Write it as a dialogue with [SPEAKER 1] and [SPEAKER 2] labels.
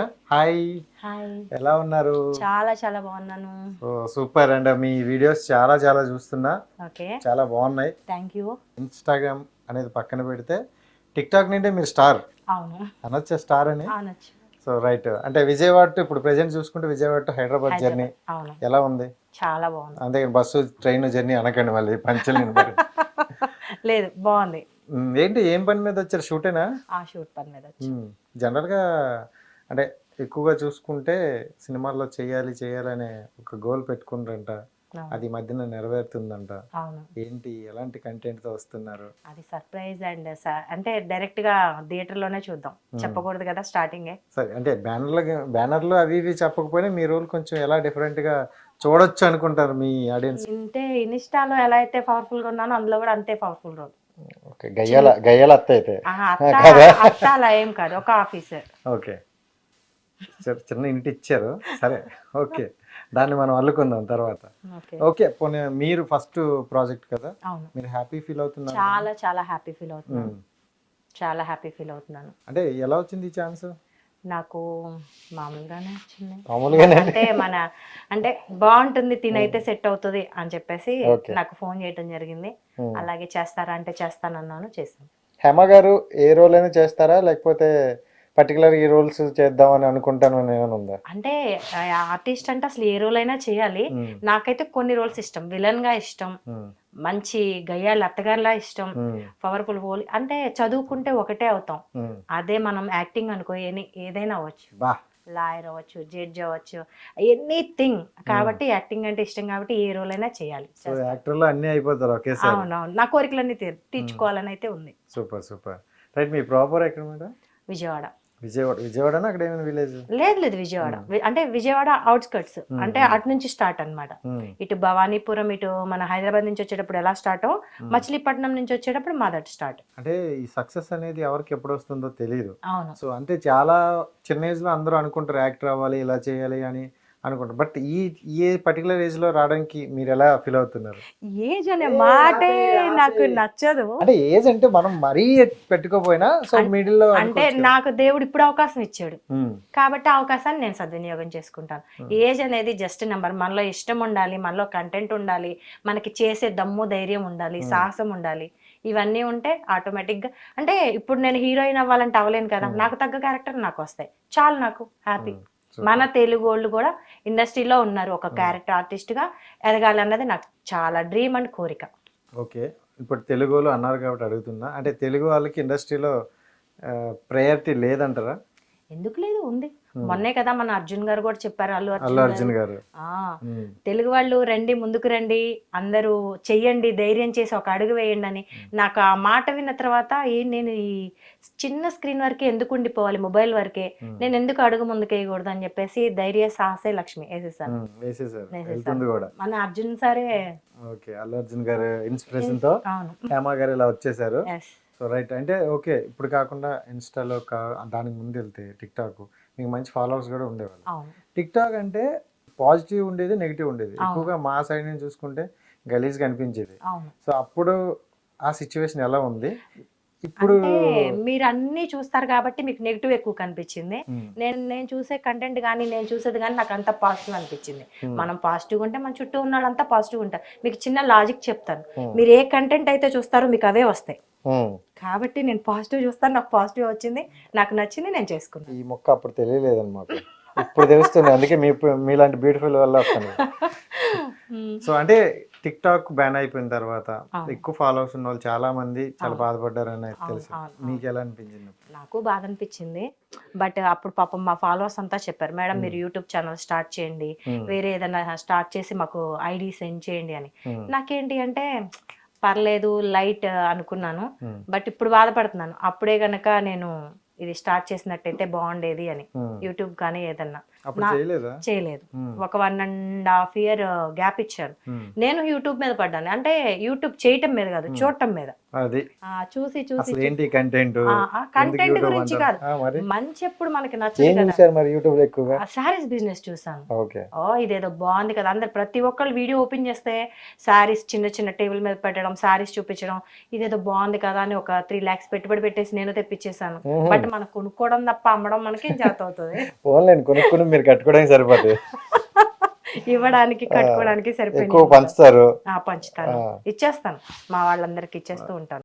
[SPEAKER 1] Hi. ఎలా ఉన్నారు?
[SPEAKER 2] చాలా చాలా బాగున్నాను.
[SPEAKER 1] సూపర్ అండ్ మీ వీడియోస్ చాలా చాలా చూస్తున్నా. చాలా బాగున్నాయి.
[SPEAKER 2] థ్యాంక్ యూ
[SPEAKER 1] ఇన్స్టాగ్రామ్ అనేది పక్కన పెడితే టిక్ టాక్ నుండి మీరు స్టార్.
[SPEAKER 2] అవును.
[SPEAKER 1] అనొచ్చా స్టార్ అని? So right. అంటే విజయవాడ ఇప్పుడు ప్రెసెంట్ చూసుకుంటే విజయవాడ హైదరాబాద్ జర్నీ ఎలా ఉంది?
[SPEAKER 2] చాలా బాగుంది.
[SPEAKER 1] అంతే బస్సు ట్రైన్ జర్నీ అనకండి మళ్ళీ పంచలు.
[SPEAKER 2] లేదు బాగుంది.
[SPEAKER 1] ఏంటి ఏం పని మీద వచ్చారు? షూటేనా?
[SPEAKER 2] ఆ షూట్ పని మీద వచ్చి
[SPEAKER 1] జనరల్గా అంటే ఎక్కువగా చూసుకుంటే సినిమాల్లో చేయాలి చేయాలనే ఒక గోల్ పెట్టుకుంటారంట. అది మధ్యన నెరవేరుతుందంట. ఏంటి ఎలాంటి కంటెంట్తో వస్తున్నారు?
[SPEAKER 2] అది సర్ప్రైజ్ అండ్ అంటే డైరెక్ట్గా థియేటర్లోనే చూద్దాం చెప్పకూడదు కదా స్టార్టింగే
[SPEAKER 1] సరే అంటే బ్యానర్లు బ్యానర్లు అవి ఇవి చెప్పకపోయినా మీ రోల్ కొంచెం ఎలా డిఫరెంట్గా చూడొచ్చు అనుకుంటారు మీ ఆడియన్స్
[SPEAKER 2] అంటే ఇన్స్టాలో ఎలా అయితే పవర్ఫుల్గా ఉన్నానో అందులో కూడా అంతే పవర్ఫుల్ రోల్
[SPEAKER 1] ఓకే గయ్యాల గయ్యాల అత్త అయితే.
[SPEAKER 2] అత్త అలా ఏం కాదు ఒక ఆఫీసర్
[SPEAKER 1] ఓకే. చిన్న ఇంటి ఇచ్చారు. సరే ఓకే. దాన్ని మనం అల్లుకుందాం తర్వాత.
[SPEAKER 2] ఓకే.
[SPEAKER 1] పోనీ మీరు ఫస్ట్ ప్రాజెక్ట్ కదా?
[SPEAKER 2] అవును.
[SPEAKER 1] మీరు హ్యాపీ ఫీల్ అవుతున్నారు?
[SPEAKER 2] చాలా చాలా హ్యాపీ ఫీల్ అవుతున్నాను. చాలా హ్యాపీ ఫీల్ అవుతున్నాను.
[SPEAKER 1] అంటే ఎలా వచ్చింది ఈ ఛాన్స్?
[SPEAKER 2] నాకు మామూలుగానే వచ్చింది.
[SPEAKER 1] మామూలుగానే.
[SPEAKER 2] అంటే మన అంటే బాగుంటుంది తినైతే సెట్ అవుతుంది అని చెప్పేసి. నాకు ఫోన్ చేయడం జరిగింది. అలాగే చేస్తారా అంటే చేస్తానన్నాను చేశాను.
[SPEAKER 1] హేమ గారు ఏ రోల్ అయినా చేస్తారా? లేకపోతే పర్టికులర్ ఈ రోల్స్ చేద్దామని అనుకుంటాను అని ఏమైనా ఉందా?
[SPEAKER 2] అంటే ఆర్టిస్ట్ అంటే అసలు ఏ రోల్ అయినా చేయాలి. నాకైతే కొన్ని రోల్స్ ఇష్టం. విలన్గా ఇష్టం. మంచి గయ్యాళ్ళు అత్తగారిలా ఇష్టం. Powerful role. అంటే చదువుకుంటే ఒకటే అవుతాం. అదే మనం యాక్టింగ్ అనుకో ఏదైనా అవ్వచ్చు. లాయర్ అవ్వచ్చు జడ్జ్ అవ్వచ్చు ఎనీథింగ్ కాబట్టి యాక్టింగ్ అంటే ఇష్టం కాబట్టి ఏ రోల్ అయినా చేయాలి.
[SPEAKER 1] అన్ని అయిపోతారు ఒకేసారి.
[SPEAKER 2] అవునవును. నా కోరికలన్నీ తీర్ తీర్చుకోవాలని అయితే ఉంది.
[SPEAKER 1] Super super. రైట్ మీ ప్రాపర్ ఎక్కడ మేడం?
[SPEAKER 2] విజయవాడ.
[SPEAKER 1] విజయవాడ విజయవాడ అక్కడ ఏమైనా విలేజ్
[SPEAKER 2] లేదు లేదు విజయవాడ. వి- అంటే విజయవాడ అవుట్స్కట్స్ అంటే అటు నుంచి స్టార్ట్ అన్నమాట. ఇటు భవానీపురం ఇటు మన హైదరాబాద్ నుంచి వచ్చేటప్పుడు ఎలా స్టార్ట్ మచిలీపట్నం నుంచి వచ్చేటప్పుడు మాదట్ స్టార్ట్
[SPEAKER 1] అంటే ఈ సక్సెస్ అనేది ఎవరికి ఎప్పుడు వస్తుందో తెలియదు
[SPEAKER 2] అవును.
[SPEAKER 1] సో అంటే చాలా చిన్న ఏజ్లో అందరూ అనుకుంటారు యాక్టర్ అవ్వాలి ఇలా చేయాలి అని. అనుకుంటారు బట్ ఈ ఏ పర్టికులర్ ఏజ్లో రావడానికి మీరు ఎలా ఫీల్ అవుతున్నారు?
[SPEAKER 2] ఏజ్ అనే మాటే నాకు నచ్చదు.
[SPEAKER 1] అంటే ఏజ్ అంటే మనం మరీ పెట్టుకోపోయినా సో మిడిల్లో
[SPEAKER 2] అంటే నాకు దేవుడు ఇప్పుడు అవకాశం ఇచ్చాడు. కాబట్టి ఆ అవకాశాన్ని నేను సద్వినియోగం చేసుకుంటాను. ఏజ్ అనేది జస్ట్ నెంబర్ మనలో ఇష్టం ఉండాలి మనలో కంటెంట్ ఉండాలి మనకి చేసే దమ్ము ధైర్యం ఉండాలి సాహసం ఉండాలి. ఇవన్నీ ఉంటే ఆటోమేటిక్గా అంటే ఇప్పుడు నేను హీరోయిన్ అవ్వాలంటే అవ్వలేను కదా. నాకు తగ్గ క్యారెక్టర్ నాకు వస్తాయి. చాలు నాకు హ్యాపీ. మన తెలుగు వాళ్ళు కూడా ఇండస్ట్రీలో ఉన్నారు ఒక క్యారెక్టర్ ఆర్టిస్ట్గా ఎదగాలి అన్నది నాకు చాలా డ్రీమ్ అండ్ కోరిక.
[SPEAKER 1] ఓకే. ఇప్పుడు తెలుగులో అన్నారు కాబట్టి అడుగుతున్నా. అంటే తెలుగు వాళ్ళకి ఇండస్ట్రీలో ప్రయారిటీ లేదంటారా?
[SPEAKER 2] ఎందుకు లేదు? ఉంది. మొన్నే కదా మన అర్జున్ గారు కూడా చెప్పారు అల్లు అర్జున్ గారు. తెలుగు వాళ్ళు రండి ముందుకు రండి అందరూ చెయ్యండి ధైర్యం చేసి ఒక అడుగు వేయండి అని. నాకు ఆ మాట విన్న తర్వాత ఏ నేను ఈ చిన్న స్క్రీన్ వరకే ఎందుకు ఉండిపోవాలి? మొబైల్ వరకే. నేను ఎందుకు అడుగు ముందుకు వేయకూడదు అని చెప్పేసి ధైర్య సాహసే లక్ష్మి వేసేసాను. మన అర్జున్ సరే.
[SPEAKER 1] ఓకే అల్లు అర్జున్ గారు
[SPEAKER 2] ఇన్స్పిరేషన్తో
[SPEAKER 1] హేమ గారు ఇలా వచ్చేసారు. So right. అంటే ఓకే ఇప్పుడు కాకుండా ఇన్స్టాలో కా- దానికి ముందు వెళ్తే టిక్ టాక్ మీకు మంచి ఫాలోవర్స్ కూడా ఉండేవాళ్ళు.
[SPEAKER 2] అవును.
[SPEAKER 1] టిక్ టాక్ అంటే పాజిటివ్ ఉండేది నెగిటివ్ ఉండేది. ఎక్కువగా మా సైడ్ నుంచి చూసుకుంటే గలీజ్ కనిపించేది. సో అప్పుడు ఆ సిచ్యువేషన్ ఎలా ఉంది? ఇప్పుడు
[SPEAKER 2] మీరు అన్ని చూస్తారు కాబట్టి మీకు నెగిటివ్ ఎక్కువ కనిపించింది. నేను నేను చూసే కంటెంట్ కానీ నేను చూసేది కానీ నాకు అంత పాజిటివ్ అనిపించింది. మనం పాజిటివ్ ఉంటే మన చుట్టూ ఉన్న వాళ్ళంతా పాజిటివ్ ఉంటారు. మీకు చిన్న లాజిక్ చెప్తాను. మీరు ఏ కంటెంట్ అయితే చూస్తారో మీకు అవే వస్తాయి. కాబట్టి నేను పాజిటివ్ చూస్తాను నాకు పాజిటివ్ వచ్చింది నాకు నచ్చింది నేను చేసుకున్నాను.
[SPEAKER 1] ఈ మొక్క అప్పుడు తెలియలేదన్నమాట. ఇప్పుడు తెలుస్తుంది అందుకే మీ మీలాంటి బ్యూటిఫుల్ వల్ల వస్తాను సో అంటే టిక్ టాక్ బ్యాన్ అయిపోయిన తర్వాత. ఎక్కువ ఫాలోవర్స్ ఉన్న వాళ్ళు చాలా మంది చాలా బాధపడ్డారని తెలుసు. మీకు ఎలా అనిపించింది?
[SPEAKER 2] నాకు బాధ అనిపించింది. బట్ అప్పుడు పాపం మా ఫాలోవర్స్ అంతా చెప్పారు మేడం మీరు యూట్యూబ్ ఛానల్ స్టార్ట్ చేయండి. వేరే ఏదైనా స్టార్ట్ చేసి మాకు ఐడి సెండ్ చేయండి అని. నాకేంటి అంటే పర్లేదు లైట్ అనుకున్నాను. బట్ ఇప్పుడు బాధపడుతున్నాను అప్పుడే గనక నేను ఇది స్టార్ట్ చేసినట్టయితే బాగుండేది అని. యూట్యూబ్ కానీ ఏదన్నా.
[SPEAKER 1] చేయలేదా?
[SPEAKER 2] ఒక one and half year gap ఇచ్చారు. నేను యూట్యూబ్ మీద పడ్డాను. అంటే యూట్యూబ్ చేయటం మీద కాదు. చూడటం మీద. చూసి చూసి
[SPEAKER 1] ఏంటి కంటెంట్
[SPEAKER 2] కంటెంట్ గురించి కాదు. మంచి ఎప్పుడు మనకి నచ్చదు సారీస్ బిజినెస్ చూసాను ఓ ఇదేదో బాగుంది కదా. అందరు ప్రతి ఒక్కళ్ళు వీడియో ఓపెన్ చేస్తే శారీస్ చిన్న చిన్న టేబుల్ మీద పెట్టడం శారీస్ చూపించడం ఇదేదో బాగుంది కదా అని ఒక త్రీ లాక్స్ పెట్టుబడి పెట్టేసి నేను తెప్పించేసాను బట్ మనం కొనుక్కోవడం తప్ప అమ్మడం మనకి చేత అవుతుంది?
[SPEAKER 1] ఓన్లైన్ కొనుక్కుని మీరు కట్టుకోవడానికి సరిపోతుంది
[SPEAKER 2] ఇవ్వడానికి కట్టుకోవడానికి సరిపోయింది
[SPEAKER 1] పంచుతారు.
[SPEAKER 2] ఆ, పంచుతాను. ఇచ్చేస్తాను. మా వాళ్ళందరికి ఇచ్చేస్తూ ఉంటాను.